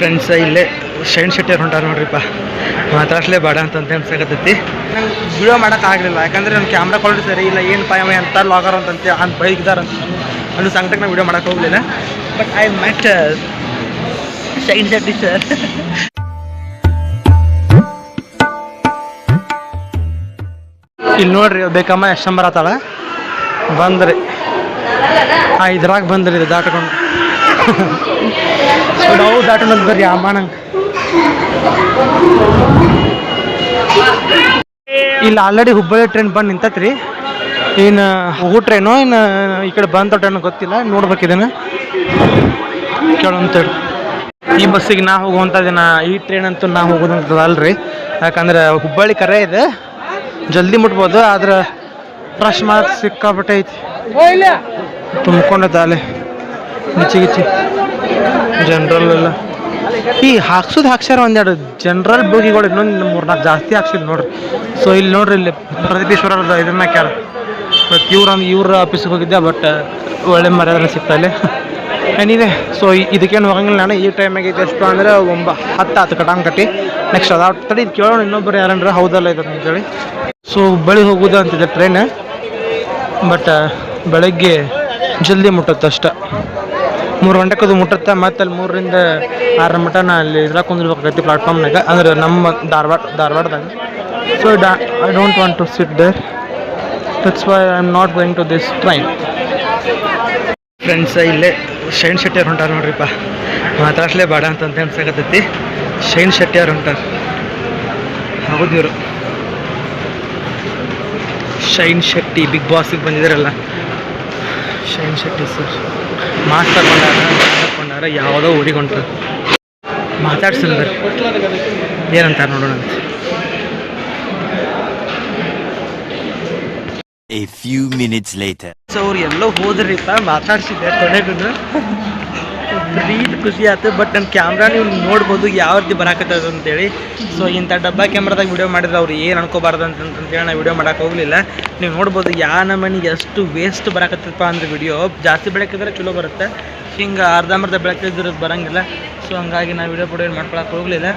Friends ಇಲ್ಲೇ shine ಅವ್ರು ಹೊಂಟಾರ ನೋಡ್ರಿಪ್ಪ. ಮಾತಾಡ್ಸ್ಲೇ ಬೇಡ ಅಂತ ಅನ್ಸಕತ್ತೈತಿ. ನಂಗೆ ವಿಡಿಯೋ ಮಾಡೋಕ್ಕಾಗಲಿಲ್ಲ ಯಾಕಂದ್ರೆ ನನ್ನ ಕ್ಯಾಮ್ರಾ ಕ್ವಾಲಿಟಿ ಸರಿ ಇಲ್ಲ. ಏನು ಪಾಯಮ ಅಂತ ಲಾಗರ್ ಅಂತಂತೆ ಅಂತ ಬೈಕ್ದಾರ ಅಂತ. ಅನ್ನೋ ಸಂಕಟಕ್ಕೆ ನಾನು ವಿಡಿಯೋ ಮಾಡಕ್ಕೆ ಹೋಗಲಿಲ್ಲ but I met Shine Shetty sir ಇಲ್ಲಿ ನೋಡ್ರಿ ಬೇಕಮ್ಮ ಎಷ್ಟು ಬರತ್ತಾಳ? ಬಂದ್ರಿ. ಆ, ಇದ್ರಾಗ ಬಂದ್ರಿ, ಇದು ದಾಟ್ಕೊಂಡು. ನಾವು ದಾಟೋಣ ಬರ್ರಿ ಅಮ್ಮ ನಂಗೆ ಇಲ್ಲಿ ಆಲ್ರೆಡಿ ಹುಬ್ಬಳ್ಳಿ ಟ್ರೈನ್ ಬಂದು ನಿಂತತ್ರಿ. ಏನು ಹೋಗೋ ಟ್ರೈನು ಇನ್ನು ಈ ಕಡೆ ಬಂದ ಟ್ರೈನ್ ಗೊತ್ತಿಲ್ಲ, ನೋಡ್ಬೇಕು ಇದನ್ನು. ಈ ಬಸ್ಸಿಗೆ ನಾ ಹೋಗುವಂಥದ್ದು ಈ ಟ್ರೈನ್ ಅಂತೂ ನಾ ಹೋಗೋದಂಥದ್ದು ಅಲ್ರಿ ಯಾಕಂದ್ರೆ ಹುಬ್ಬಳ್ಳಿ ಕರೆ ಇದೆ. ಜಲ್ದಿ ಮುಟ್ಬೋದು, ಆದ್ರೆ ರಶ್ ಮಾರ್ಕ್ ಸಿಕ್ಕಾಬಿಟ್ಟೈತಿ ತುಂಬ್ಕೊಂಡೈತೆ ಅಲೆ ಗಿಚ್ಚಿ ಗಿಚ್ಚಿ ಜನರಲ್ ಎಲ್ಲ ಈ ಹಾಕ್ಸೋದು ಹಾಕ್ಸ್ಯಾರ ಒಂದೆರಡು ಜನರಲ್ ಬೋಗಿಗಳು ಇನ್ನೊಂದು ಮೂರ್ನಾಲ್ಕು ಜಾಸ್ತಿ ಹಾಕ್ಸಿದ್ ನೋಡ್ರಿ. ಸೊ ಇಲ್ಲಿ ನೋಡ್ರಿ, ಇಲ್ಲಿ ಪ್ರದೀಪೇಶ್ವರ ಇದನ್ನ ಹಾಕ್ಯಾರ. ಬಟ್ ಇವ್ರ ಇವ್ರ ಆಫೀಸ್ಗೆ ಹೋಗಿದ್ದೆ ಬಟ್ ಒಳ್ಳೆ ಮರ್ಯಾದೆ ಸಿಗ್ತಾ ಇಲ್ಲಿ. ಏನಿದೆ ಸೊ ಇದಕ್ಕೇನು ಹೋಗಂಗಿಲ್ಲ ನಾನು. ಈ ಟೈಮಿಗೆ ಎಷ್ಟು ಅಂದರೆ ಒಂಬ ಹತ್ತು ಹತ್ತು ಕಟಾಂಗ್ ಕಟ್ಟಿ. ನೆಕ್ಸ್ಟ್ ಅದು ತಡಿ, ಇದು ಕೇಳೋಣ ಇನ್ನೊಬ್ಬರು ಯಾರಂದ್ರೆ ಹೌದಲ್ಲ ಇದು ಅಂತೇಳಿ ಸೊ ಬಳಿ ಹೋಗೋದು ಅಂತಿದೆ ಟ್ರೈನ್ ಬಟ್ ಬೆಳಗ್ಗೆ ಜಲ್ದಿ ಮುಟ್ಟುತ್ತೆ ಮೂರು ಗಂಟೆಗೆ ಅದು ಮುಟ್ಟುತ್ತೆ ಮತ್ತೆ ಅಲ್ಲಿ ಮೂರರಿಂದ ಆರರ ಮಟನ ಅಲ್ಲಿ ಇದ್ರಾಗ ಕುಂದಿರ್ಬೇಕಾಗೈತಿ ಪ್ಲಾಟ್ಫಾರ್ಮ್ನಾಗ ಅಂದ್ರೆ ನಮ್ಮ ಧಾರವಾಡ, ಧಾರವಾಡದಾಗ. ಸೊ ಡಾ I don't want to sit there that's why I am not going to this train friends ಇಲ್ಲೇ ಶೈನ್ ಶೆಟ್ಟಿಯರ್ ಹೊಂಟಾರ ನೋಡ್ರಿಪ್ಪ ಮಾತಾಡ್ಸ್ಲೇ ಬೇಡ ಅಂತ ಅನ್ಸಕತ್ತೈತಿ. ಶೈನ್ ಶೆಟ್ಟಿಯರ್ ಹೊಂಟಾರ. ಹೌದು ಇವರು. ಶೈನ್ ಶೆಟ್ಟಿ ಬಿಗ್ ಬಾಸಿಗೆ ಬಂದಿದ್ದಾರಲ್ಲ Shine Shetty sir mask mask ತಗೊಂಡಾರ ಯಾವುದೋ ಊರಿಗೆ ಹೊಂಟು ಮಾತಾಡ್ಸಿಲ್ಲ ಏನಂತಾರ ಏನಂತಾರೆ ನೋಡೋಣ ಅಂತ. A few minutes later. So ಅವ್ರು ಎಲ್ಲೋ ಹೋದ್ರಿ ಮಾತಾಡ್ಸಿದ್ದೆ ಕೊನೆಗೂ. ಪ್ರೀತಿ, ಖುಷಿ ಆಯ್ತು ಬಟ್ ನನ್ನ ಕ್ಯಾಮ್ರಾ ನೀವು ನೋಡ್ಬೋದು ಯಾವ ರೀತಿ ಬರಾಕತ್ತದ ಅಂತೇಳಿ. ಸೊ ಇಂಥ ಡಬ್ಬಾ ಕ್ಯಾಮ್ರಾದಾಗ ವಿಡಿಯೋ ಮಾಡಿದ್ರೆ ಅವ್ರು ಏನು ಅನ್ಕೋಬಾರ್ದು ಅಂತ ಅಂತೇಳಿ ನಾನು ವಿಡಿಯೋ ಮಾಡೋಕೆ ಹೋಗಲಿಲ್ಲ. ನೀವು ನೋಡ್ಬೋದು ಯಾ ನಮ್ಮನೆ ಎಷ್ಟು ವೇಸ್ಟ್ ಬರಾಕತ್ತಪ್ಪ ಅಂದ್ರೆ ವಿಡಿಯೋ ಜಾಸ್ತಿ ಬೆಳಕಿದ್ರೆ ಚಲೋ ಬರುತ್ತೆ. ಹಿಂಗೆ ಅರ್ಧಂಬರ್ಧ ಬೆಳಕಿದ್ರೆ ಬರಂಗಿಲ್ಲ. ಸೊ ಹಂಗಾಗಿ ನಾವು ವಿಡಿಯೋ ಪುಡಿಯೋ ಮಾಡ್ಕೊಳಕ್ಕೆ ಹೋಗಲಿಲ್ಲ.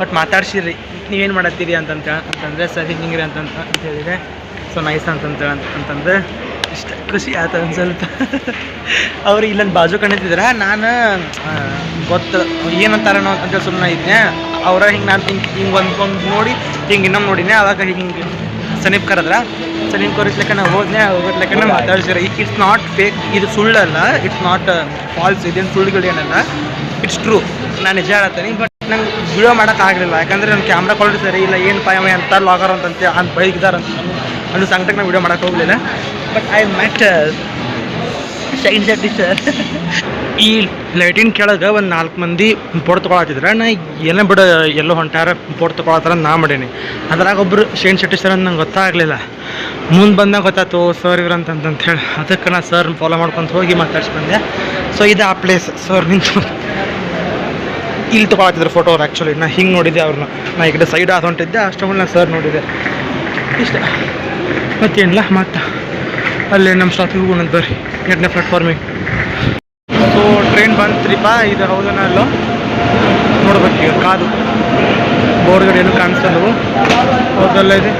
ಬಟ್ ಮಾತಾಡ್ಸಿರಿ. ನೀವೇನು ಮಾಡತ್ತೀರಿ ಅಂತಂತ ಅಂತಂದರೆ, ಸರ್ ಹಿಂಗಿರಿ ಅಂತಂತ ಅಂತ ಹೇಳಿದೆ. ಸೊ ನೈಸ್ ಅಂತಂತ ಅಂತಂದ್ರೆ ಇಷ್ಟ. ಖುಷಿ ಆಯ್ತು ಒಂದು ಸ್ವಲ್ಪ. ಅವ್ರು ಇಲ್ಲೊಂದು ಬಾಜು ಕಣ್ತಿದ್ರ ನಾನು ಗೊತ್ತು ಏನಂತಾರನೋ ಅಂತ ಸುಮ್ಮನೆ ಇದ್ದೆ. ಅವ್ರ ಹಿಂಗೆ ನಾನು ಹಿಂಗೆ ಹಿಂಗೆ ಒಂದು ಒಂದು ನೋಡಿ ಹಿಂಗೆ ಇನ್ನೊಂದು ನೋಡಿನಿ ಅವಾಗ ಹಿಂಗೆ ಸನೀಪ್ ಕರೆದ್ರ ಸನೀಪ್ ಕರಿಸ್ಲಿಕ್ಕೆ ನಾವು ಹೋದ್ನೆ ಹೋಗ್ಲಿಕ್ಕೆ ಮಾತಾಡ್ಸಿರ ಇಟ್ಸ್ ನಾಟ್ ಫೇಕ್. ಇದು ಸುಳ್ಳಲ್ಲ. It's not false. ಇದೇನು ಸುಳ್ಳುಗಳು ಏನಲ್ಲ ಇಟ್ಸ್ ಟ್ರೂ. ನಾನು ನಿಜ ಹೇಳ್ತೀನಿ ಬಟ್ ನಂಗೆ ವಿಡಿಯೋ ಮಾಡೋಕ್ಕಾಗಲಿಲ್ಲ ಯಾಕಂದ್ರೆ ನನ್ನ ಕ್ಯಾಮ್ರಾ ಕ್ವಾಲಿಟಿ ಸರಿ ಇಲ್ಲ. ಏನು ಪಾಯಮ ಅಂತ ಲಾಗರ್ ಅಂತಂತೆ ಅಂತ ಬೈಕಿದಾರ ಅಂತ ಅನ್ನೋ ಸಂಕಟಕ್ಕೆ ನಾನು ವಿಡಿಯೋ ಮಾಡೋಕೆ ಹೋಗಲಿಲ್ಲ. But I Shine Shetty sir ಈ ಲೈಟಿನ ಕೆಳಗೆ ಒಂದು ನಾಲ್ಕು ಮಂದಿ ಫೋಟೋ ತೊಗೊಳತ್ತಿದ್ರೆ ನಾ ಏನೇ ಬಿಡ, ಎಲ್ಲೋ ಹೊಂಟಾರ ಫೋಟೋ ತೊಗೊಳತ್ತಾರ ನಾ ಮಾಡೀನಿ. ಅದ್ರಾಗ ಒಬ್ರು ಶೈನ್ ಶೆಟ್ಟಿ ಸರ್ ಅಂತ ನಂಗೆ ಗೊತ್ತಾಗಲಿಲ್ಲ. ಮುಂದೆ ಬಂದಾಗ ಗೊತ್ತಾಯ್ತು ಸರ್ ಇವ್ರು ಅಂತ ಹೇಳಿ. ಅದಕ್ಕೆ ನಾ ಸರ್ ಫಾಲೋ ಮಾಡ್ಕೊಂತ ಹೋಗಿ ಮಾತಾಡ್ಸ್ಕೊಂಡೆ ಸೊ ಇದು ಆ ಪ್ಲೇಸ್ ಸರ್ ನಿಂತು ಇಲ್ಲಿ ತೊಗೊಳತ್ತಿದ್ರು ಫೋಟೋ ಅವ್ರು ಆ್ಯಕ್ಚುಲಿ ನಾ ಹಿಂಗೆ ನೋಡಿದ್ದೆ ಅವ್ರನ್ನ ನಾ ಈ ಕಡೆ ಸೈಡ್ ಆದ ಹೊಂಟಿದ್ದೆ, ಅಷ್ಟೊಂದು ನಾ ಸರ್ ನೋಡಿದೆ. ಇಷ್ಟ. ಮತ್ತೇನಿಲ್ಲ ಮತ್ತೆ ಅಲ್ಲೇ ನಮ್ಮ ಸ್ಟಾಪಿಗೆ ಹೋಗೋಣ ಬರ್ರಿ. ಎರಡನೇ ಪ್ಲಾಟ್ಫಾರ್ಮಿಗೆ ಸೊ ಟ್ರೈನ್ ಬಂತ್ರಿಪ್ಪ ಇದು ಹೌದನ ಅಲ್ಲೋ? ನೋಡ್ಬೇಕು ಈಗ ಕಾದು. ಬೋರ್ಗಡೆ ಏನು ಕಾಣಿಸಲ್ವು ಹೌದಲ್ಲ ಇದೆ?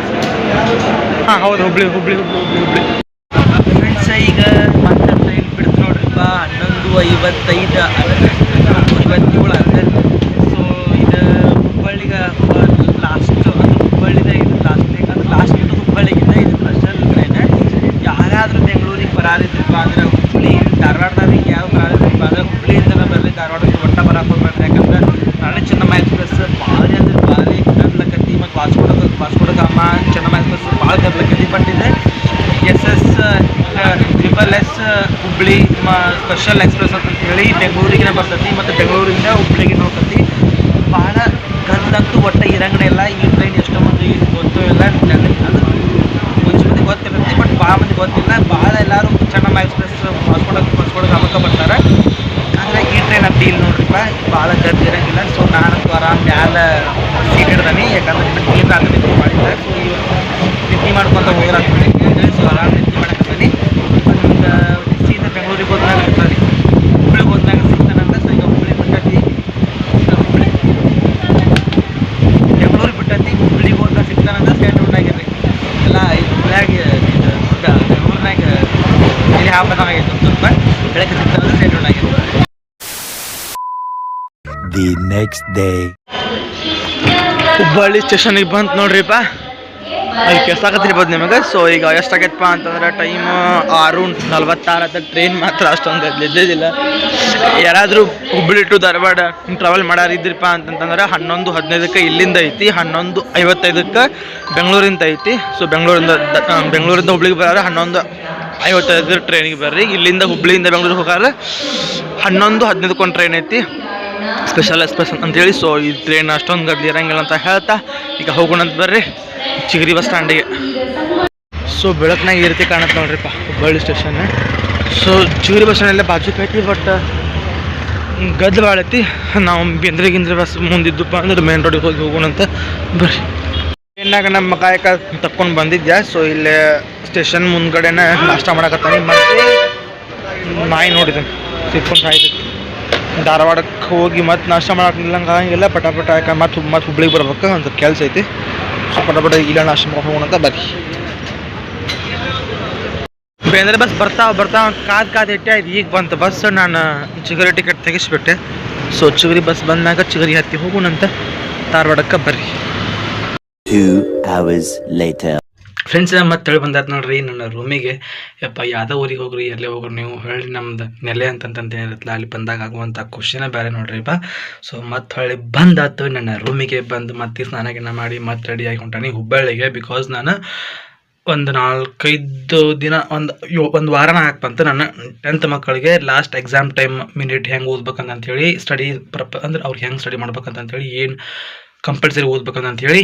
ಹಾಂ ಹೌದು ಹುಬ್ಳಿ ಹುಬ್ಳಿ ಹುಬ್ಳಿ ಹುಬ್ಳಿ ಹುಬ್ಳಿ. ಫ್ರೆಂಡ್ಸ್ ಈಗ ಮತ್ತೆ ಟ್ರೈನ್ ಬಿಡ್ತು ನೋಡ್ರಿಪ್ಪ ಹನ್ನೊಂದು ಐವತ್ತೈದು ಐವತ್ತೇಳು ಅದ ಸೊ ಇದು ಹುಬ್ಬಳ್ಳಿಗೆ ಲಾಸ್ಟ್ ಅದು ಹುಬ್ಬಳ್ಳಿದ ಇದು ಲಾಸ್ಟ್ ಯಾಕಂದ್ರೆ ಲಾಸ್ಟ್ ಇದು ಹುಬ್ಬಳ್ಳಿಗಿಂದ ಇದು ಸ್ಪೆಷಲ್ ಟ್ರೈನ್ ಯಾರಾದರೂ ಬೆಂಗಳೂರಿಗೆ ಅಂದ್ರೆ ಹುಬ್ಳಿ ಧಾರವಾಡದವ್ರಿಗೆ ಯಾವ ಬರಾದಿದ್ರಪ್ಪ ಅಂದ್ರೆ ಹುಬ್ಳಿಯಿಂದ ಬರಲಿ ಧಾರವಾಡಕ್ಕೆ ಒಟ್ಟ ಬರಕ್ಕೆ ಹೋಗ್ಬೇಡ್ರಿ ಯಾಕಂದ್ರೆ ರಾಣಿ ಚೆನ್ನಮ್ಮ ಎಕ್ಸ್ಪ್ರೆಸ್ ಭಾಳ ಅಂದ್ರೆ ಭಾರಿ ಗದ್ಲಕತ್ತಿ ಮತ್ತು ವಾಸ್ಕೋಡ ವಾಸ್ಕೋಡ ಗಾಮ ಚೆನ್ನಮ್ಮ ಎಕ್ಸ್ಪ್ರೆಸ್ ಭಾಳ ಗದ್ಲಕತ್ತಿ ಬಟ್ ಇದೆ S S triple S Hubli special express ಅಂತ ಹೇಳಿ ಬೆಂಗಳೂರಿಗೆ ಬರ್ತೈತಿ ಮತ್ತು ಬೆಂಗಳೂರಿಂದ ಹುಬ್ಳಿಗೆ ಹೋಗ್ತೈತಿ ಭಾಳ ಗದ್ದಲಂತೂ ಒಟ್ಟು ಇರಂಗಡೆ ಇಲ್ಲ ಈ ಟ್ರೈನ್ ಎಷ್ಟೋ ಮಂದಿ ಗೊತ್ತೂ ಇಲ್ಲ ನಾನಂತೂ ಆರಾಮ್ ಮ್ಯಾಲ ಸೀಟ್ ಹಿಡ್ದಾನೆ, ಯಾಕಂದ್ರೆ ಕ್ಲಿಪ್ ಆಗ್ತೈತಿ ಮಾಡಿದ್ದೆ ಸೊ ಇವಾಗ ನಿದ್ದೆ ಮಾಡ್ಕೊತ ಹೋದ್ರೆ ಸೊ ಆರಾಮ್ ನಿದ್ದೆ ಮಾಡಕತ್ತಾನೆ ಒಂದು ಸೀದ ಬೆಂಗಳೂರಿಗೆ ಹೋದ್ನಾಗ ಇರ್ತಾನೆ ಹುಬ್ಳಿಗೆ ಹೋದ್ನಾಗ ಸಿಗ್ತಾನಂತ ಸೊ ಈಗ ಹುಬ್ಳಿ ಬಿಟ್ಟತಿ. ಹುಬ್ಳಿ ಬೆಂಗಳೂರಿಗೆ ಬಿಟ್ಟತಿ. ಹುಬ್ಳಿಗೆ ಹೋದ್ನಾಗ ಸಿಗ್ತಾನಂತ ಸ್ಟ್ಯಾಂಡ್ ಔಟ್ನಾಗಿರ್ರಿ ಎಲ್ಲ ಹುಬ್ಳ್ಯಾಗ ಬೆಂಗಳೂರಿನಾಗ ಇಲ್ಲಿ ಸ್ವಲ್ಪ ಬೆಳಗ್ಗೆ ಸಿಗ್ತಾನೆ The ನೆಕ್ಸ್ಟ್ ಡೇ ಹುಬ್ಬಳ್ಳಿ ಸ್ಟೇಷನಿಗೆ ಬಂತು ನೋಡ್ರಿಪ್ಪ. ಅಲ್ಲಿ ಕೆಸಾಕತ್ತಿರ್ಬೋದು ನಿಮಗೆ. ಸೊ ಈಗ ಎಷ್ಟಾಗೈತಪ್ಪ ಅಂತಂದ್ರೆ ಟೈಮ್ ಆರು ನಲ್ವತ್ತಾರು ಅದ ಟ್ರೈನ್ ಮಾತ್ರ ಅಷ್ಟೊಂದು ಇದ್ದಿದ್ದಿಲ್ಲ ಯಾರಾದರೂ ಹುಬ್ಬಳ್ಳಿ ಟು ಧಾರವಾಡ ಟ್ರಾವೆಲ್ ಮಾಡಾರ ಇದ್ರಿಪ್ಪ ಅಂತಂತಂದ್ರೆ ಹನ್ನೊಂದು ಹದಿನೈದಕ್ಕೆ ಇಲ್ಲಿಂದ ಐತಿ, ಹನ್ನೊಂದು ಐವತ್ತೈದಕ್ಕೆ ಬೆಂಗಳೂರಿಂದ ಐತಿ. ಸೊ ಬೆಂಗಳೂರಿಂದ ದ- ಬೆಂಗಳೂರಿಂದ ಹುಬ್ಳಿಗೆ ಬರೋರು ಹನ್ನೊಂದು ಐವತ್ತೈದರ ಟ್ರೈನಿಗೆ ಬರ್ರಿ. ಇಲ್ಲಿಂದ ಹುಬ್ಳಿಯಿಂದ ಬೆಂಗಳೂರಿಗೆ ಹೋಗಾರ ಹನ್ನೊಂದು ಹದಿನೈದಕ್ಕೊಂದು ಟ್ರೈನ್ ಐತಿ. ಸ್ಪೆಷಲ್ ಎಕ್ಸ್ಪ್ರೆಸ್ ಅಂತೇಳಿ ಸೊ ಈ ಟ್ರೈನ್ ಅಷ್ಟೊಂದು ಗದ್ಲಿ ಇರಂಗಿಲ್ಲ ಅಂತ ಹೇಳ್ತಾ, ಈಗ ಹೋಗೋಣ ಅಂತ ಬರ್ರಿ, ಚಿಗರಿ ಬಸ್ ಸ್ಟ್ಯಾಂಡಿಗೆ ಸೊ ಬೆಳಕಿನಾಗ ಈ ರೀತಿ ಕಾಣುತ್ತೆ ನೋಡ್ರಿಪ್ಪ, Hubballi station so Chigari bus ಸ್ಟ್ಯಾಂಡಲ್ಲೇ ಬಾಜುಕ್ ಐತಿ ಬಟ್ ಗದ್ಲು ಭಾಳ ಐತಿ ನಾವು ಬೇಂದ್ರೆ ಗಿಂದ್ರೆ ಬಸ್ ಮುಂದಿದ್ದಪ್ಪ ಅಂದ್ರೆ ಮೇನ್ ರೋಡಿಗೆ ಹೋಗಿ ಹೋಗೋಣ ಅಂತ ಬರ್ರಿ. ಟ್ರೈನಾಗ ನಮ್ಮ ಕಾಯಕ ತಕ್ಕೊಂಡು ಬಂದಿದ್ದೆ ಸೊ ಇಲ್ಲೇ ಸ್ಟೇಷನ್ ಮುಂದ್ಗಡೆನೆ ನಾಷ್ಟ ಮಾಡಕತ್ತಾನೆ, ಮತ್ತೆ ನಾಯಿ ನೋಡಿದೆ ಸಿಕ್ಕೊಂಡು ಸಾಯ್ತೈತಿ ಧಾರವಾಡಕ್ಕೆ ಹೋಗಿ ಮತ್ತೆ ನಾಷ್ಟ ಮಾಡಕ್ಕಿಲ್ಲಂಗೆ ಆಗಂಗಿಲ್ಲ ಪಟಾಪಟ ಯಾಕೆ ಮತ್ತೆ ಮತ್ತೆ ಹುಬ್ಳಿಗೆ ಬರ್ಬೇಕು ಅಂತ ಕೆಲಸ ಐತಿ. ಸೊ ಪಟಾಪಟ ಇಲ್ಲ ನಾಷ್ಟ ಮಾಡ್ಕೊಂಡು ಹೋಗೋಣ ಅಂತ ಬರ್ರಿ. ಬೇಂದ್ರೆ ಬಸ್ ಬರ್ತಾವ ಬರ್ತಾವ ಕಾದು ಕಾದು ಕಾದ್ ಇಟ್ಟೆ ಆಯ್ತು. ಈಗ ಬಂತು ಬಸ್ ನಾನು ಚಿಗರಿ ಟಿಕೆಟ್ ತೆಗಿಸ್ಬಿಟ್ಟೆ. ಸೊ ಚಿಗರಿ ಬಸ್ ಬಂದಾಗ ಚಿಗರಿ ಹತ್ತಿ ಹೋಗೋಣಂತ ಧಾರವಾಡಕ್ಕೆ ಬರ್ರಿ. Two hours later. ಫ್ರೆಂಡ್ಸ್ ಮತ್ತೆ ಹೇಳಿ ಬಂದಾಯ್ತು ನೋಡ್ರಿ ನನ್ನ ರೂಮಿಗೆ ಯಪ್ಪ, ಯಾವ್ದೋ ಊರಿಗೆ ಹೋಗ್ರಿ, ಎಲ್ಲೇ ಹೋಗ್ರಿ ನೀವು ಹೇಳಿ ನಮ್ದು ನೆಲೆ ಅಂತಂತಂತ ಏನಿರುತ್ತಲ್ಲ ಅಲ್ಲಿ ಬಂದಾಗ ಆಗುವಂಥ ಖುಷಿನ ಬೇರೆ ನೋಡ್ರಿ ಬಾ. ಸೊ ಮತ್ತೆ ಹೊಳ್ಳಿ ಬಂದಾತು, ನನ್ನ ರೂಮಿಗೆ ಬಂದು ಮತ್ತೆ ಸ್ನಾನ ಗಿನ ಮಾಡಿ ಮತ್ತೆ ರೆಡಿ ಆಗಿ ಹೊಂಟಾನಿ ಹುಬ್ಬಳ್ಳಿಗೆ ಬಿಕಾಸ್ ನಾನು ಒಂದು ನಾಲ್ಕೈದು ದಿನ, ಒಂದು ಒಂದು ವಾರನ ಹಾಕಿ ಬಂತು ನನ್ನ ಟೆಂತ್ ಮಕ್ಕಳಿಗೆ ಲಾಸ್ಟ್ ಎಕ್ಸಾಮ್ ಟೈಮ್ ಮಿನಿಟ್ ಹೆಂಗೆ ಓದ್ಬೇಕಂತ ಹೇಳಿ ಸ್ಟಡಿ ಪ್ರಪ ಅಂದ್ರೆ ಅವ್ರು ಹೆಂಗೆ ಸ್ಟಡಿ ಮಾಡ್ಬೇಕಂತ ಹೇಳಿ ಏನು ಕಂಪಲ್ಸರಿ ಓದ್ಬೇಕಂತ ಹೇಳಿ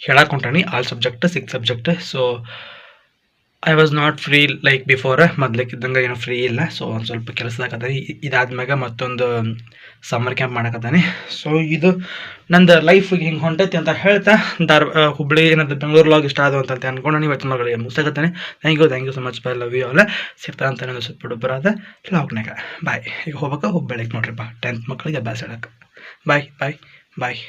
ಹೇಳಕ್ಕೆ ಹೊಂಟಾನಿ all subject six subject so I was not free like before ಮೊದ್ಲಕ್ಕಿದ್ದಂಗೆ ಏನೋ ಫ್ರೀ ಇಲ್ಲ ಸೊ ಒಂದು ಸ್ವಲ್ಪ ಕೆಲಸದಾಗತ್ತಾನೆ ಇದಾದ್ಮ್ಯಾಗ ಮತ್ತೊಂದು ಸಮ್ಮರ್ ಕ್ಯಾಂಪ್ ಮಾಡಕತ್ತಾನೆ ಸೊ ಇದು ನಂದು ಲೈಫಿಗೆ ಹಿಂಗೆ ಹೊಂಟೈತಿ ಅಂತ ಹೇಳ್ತಾ, ಧಾರ್ ಹುಬ್ಳಿ ಏನಂತ ಬೆಂಗಳೂರು ಲಾಗ್ ಇಷ್ಟ ಆದವು ಅಂತ ಅನ್ಕೊಂಡು ನೀವು ಇವತ್ತು ಮಗಳಿಗೆ ಮುಗಿಸಾಕತ್ತಾನೆ. Thank you thank you so much bye love you ಅಲ್ಲ ಸಿಗ್ತಾ ಅಂತ ನಾನು ಸುತ್ತ ಬರೋದ ಲಾಕ್ನಾಗ ಬಾಯ್ ಈಗ ಹೋಗ್ಬೇಕು ಹುಬ್ಬಳ್ಳಿಗೆ ನೋಡ್ರಿ ಬಾ ಟೆಂತ್ ಮಕ್ಕಳಿಗೆ ಅಭ್ಯಾಸ ಹೇಳಕ್ಕೆ ಬಾಯ್ ಬಾಯ್ ಬಾಯ್